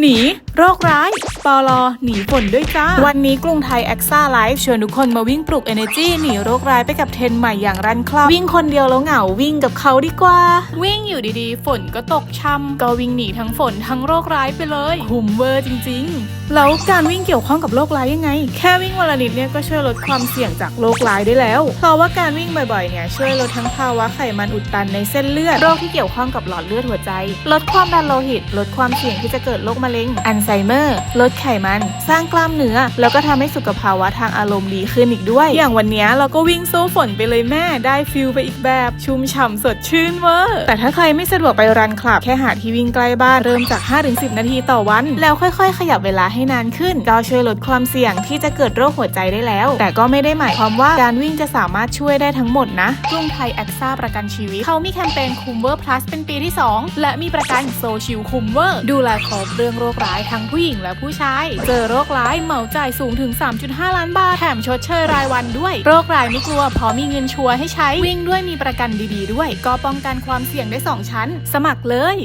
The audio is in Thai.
หนี โรคร้าย ปอลอ หนีฝนด้วยจ้า วันนี้กรุงไทยแอคซ่าไลฟ์ชวนทุกคนมาวิ่งปลุก Energy หนีโรคร้ายไปกับเทรนด์ใหม่อย่างรันคลับวิ่งคนเดียวแล้วเหงาวิ่งกับเขาดีกว่า วิ่งอยู่ดีๆ ฝนก็ตกช่ำก็วิ่งหนีทั้งฝนทั้งโรคร้ายไปเลยคุ้มเวอร์จริง ๆ แล้วการวิ่งเกี่ยวข้องกับโรคร้ายยังไง แค่วิ่งวันละนิดเนี่ยก็ช่วยลดความเสี่ยงจากโรคร้ายได้แล้ว เพราะว่าการวิ่งบ่อยๆเนี่ยช่วยลดทั้งภาวะไขมันอุดตันในเส้นเลือดโรคที่เกี่ยวข้องกับหลอดเลือดหัวใจ ลดความดันโลหิต ลดความเสี่ยงที่จะเกิดโรคมะเร็งอัลไซเมอร์ ลดไขมัน สร้างกล้ามเนื้อ แล้วก็ทำให้สุขภาวะทางอารมณ์ดีขึ้นอีกด้วย อย่างวันนี้เราก็วิ่งสู้ฝนไปเลยแม่ ได้ฟิลไปอีกแบบ ชุ่มฉ่ำสดชื่นเวอร์ แต่ถ้าใครไม่สะดวกไปรันคลับ แค่หาที่วิ่งใกล้บ้านเริ่มจาก 5-10 นาทีต่อวัน แล้วค่อยๆ ขยับเวลาให้นานขึ้นก็ช่วยลดความเสี่ยงที่จะเกิดโรคหัวใจได้แล้ว แต่ก็ไม่ได้หมายความว่าการวิ่งจะสามารถช่วยได้ทั้งหมดนะกรุงไทยแอคซ่าประกันชีวิตเขามีแคมเปญคุมเวอร์ plus เป็นปีที่ 2 และมีประกันโซชิลคุมเวอร์ดูแลครบเรื่องโรคร้ายทั้งผู้หญิงและผู้ชาย เจอโรคร้ายเหมาจ่ายสูงถึง 3.5 ล้านบาท แถมชดเชยรายวันด้วย โรคร้ายไม่กลัวเพราะมีเงินชัวร์ให้ใช้ วิ่งด้วยมีประกันดีๆด้วย ก็ป้องกันความเสี่ยงได้ 2 ชั้น สมัครเลย